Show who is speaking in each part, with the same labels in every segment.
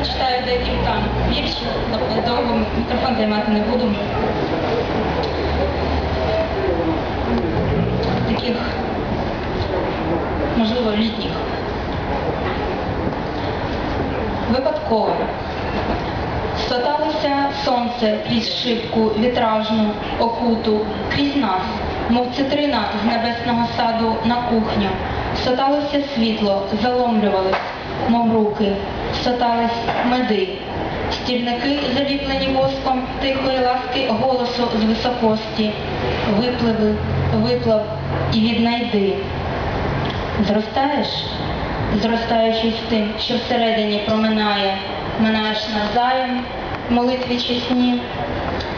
Speaker 1: прочитаю декілька віршів, тобто довго мікрофон займати не буду. Таких, можливо, літніх. Випадково. Стоталося сонце крізь шибку вітражну, окуту, крізь нас, мов цитрина з небесного саду на кухню. Стоталося світло, заломлювались, мов руки, стотались меди. Стільники, заліплені воском тихої ласки голосу з високості, випливи, виплав і віднайди. Зростаєш, зростаючи з тим, що всередині проминає, минаєш навзаєм, в молитві чесні,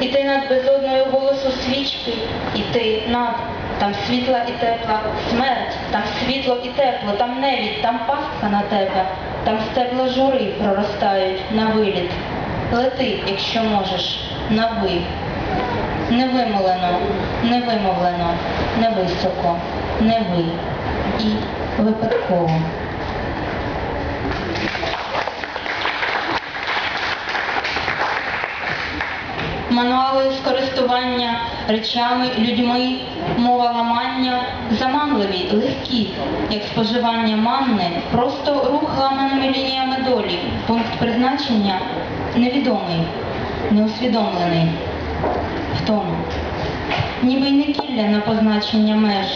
Speaker 1: і ти над безодною голосу свічки, і ти над, там світла і тепла, смерть, там світло і тепло, там невідь, там пастка на тебе, там стебла жури проростають на виліт. Лети, якщо можеш, на ви. Невимолено, невимовлено, невисоко, не ви і випадково. Мануали з користування речами, людьми, мова ламання заманливі, легкі, як споживання манни, просто рух ламаними лініями долі, пункт призначення невідомий, неусвідомлений. В тому. Ніби й не кілля на позначення меж,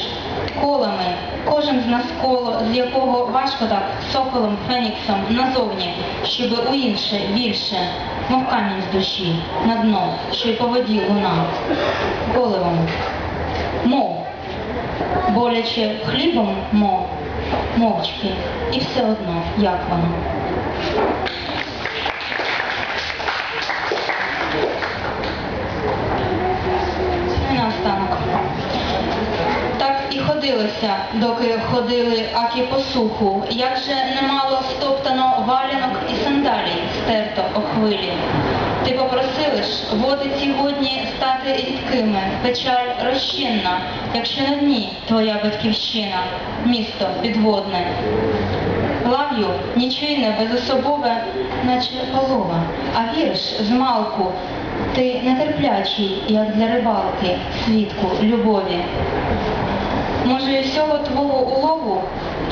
Speaker 1: колами, кожен з нас коло, з якого важко так соколом, феніксом назовні, щоби у інше, більше, мов камінь з душі, на дно, що й по воді луна, коливом, мов, боляче хлібом мов, мовчки, і все одно, як воно. Так доки ходили аки по суху, як же немало стоптано валянок і сандалій стерто о хвилі. Ти попросилиш води ці годні стати рідкими, печаль розчинна, якщо на дні твоя батьківщина, місто підводне. Лав'ю нічийне, безособове, наче полова, а вірш з малку, ти нетерплячий, як для рибалки, свідку, любові. Може, і всього твого улову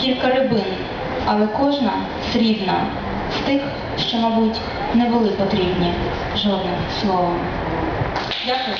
Speaker 1: кілька рибин, але кожна срібна з тих, що, мабуть, не були потрібні жодним словом. Дякую.